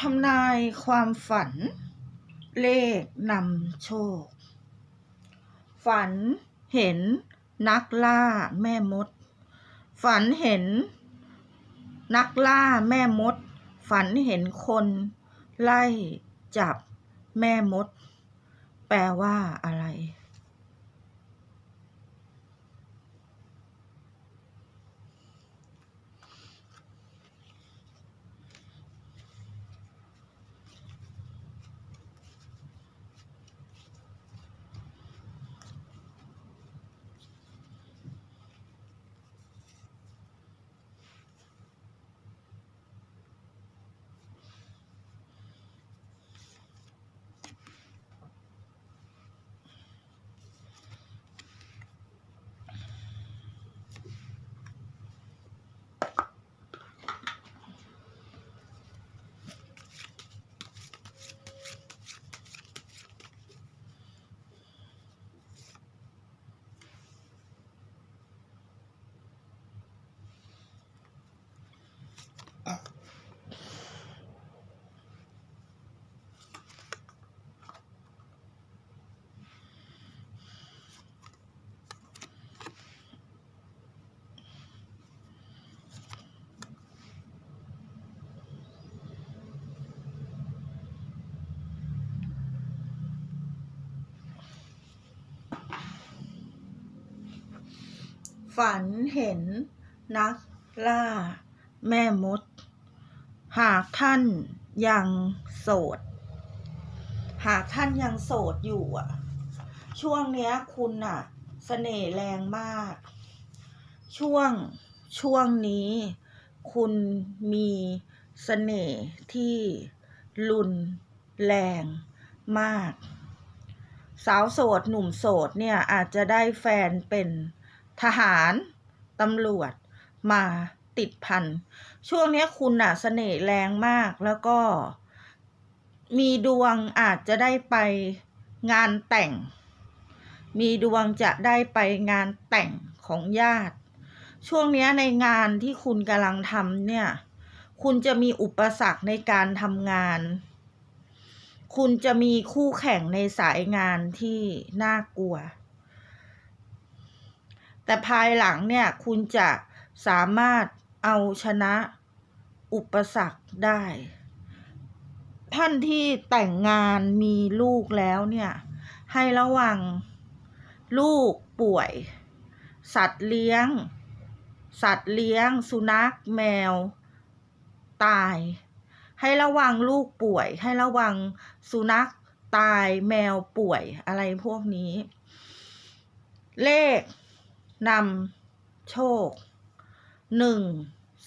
ทำนายความฝัน เลขนำโชค ฝันเห็นนักล่าแม่มด ฝันเห็น นักล่าแม่มด ฝันเห็นคนไล่จับแม่มด แปลว่าอะไร ฝันเห็นนักล่า แม่มด หากท่านยังโสด หากท่านยังโสดอยู่อะ ช่วงเนี้ยคุณอะเสน่ห์แรงมาก ช่วงช่วงนี้ คุณมีเสน่ห์ที่รุนแรงมาก สาวโสดหนุ่มโสดเนี่ยอาจจะได้แฟนเป็น ทหาร ตำรวจ มาติดพัน ช่วงนี้คุณอะเสน่ห์แรงมากแล้วก็ มีดวงอาจจะได้ไปงานแต่ง มีดวงจะได้ไปงานแต่งของญาติ ช่วงนี้ในงานที่คุณกำลังทำเนี่ย คุณจะมีอุปสรรคในการทำงาน คุณจะมีคู่แข่งในสายงานที่น่ากลัว แต่ภายหลังเนี่ยคุณจะสามารถเอาชนะอุปสรรคได้ ท่านที่แต่งงานมีลูกแล้วเนี่ย ให้ระวังลูกป่วย สัตว์เลี้ยง สัตว์เลี้ยง สุนัขแมว ตาย ให้ระวังลูกป่วย ให้ระวังสุนัขตายแมวป่วยอะไรพวกนี้ เลข นำโชคหนึ่ง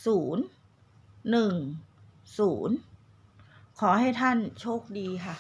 ศูนย์หนึ่งศูนย์ขอให้ท่านโชคดีค่ะ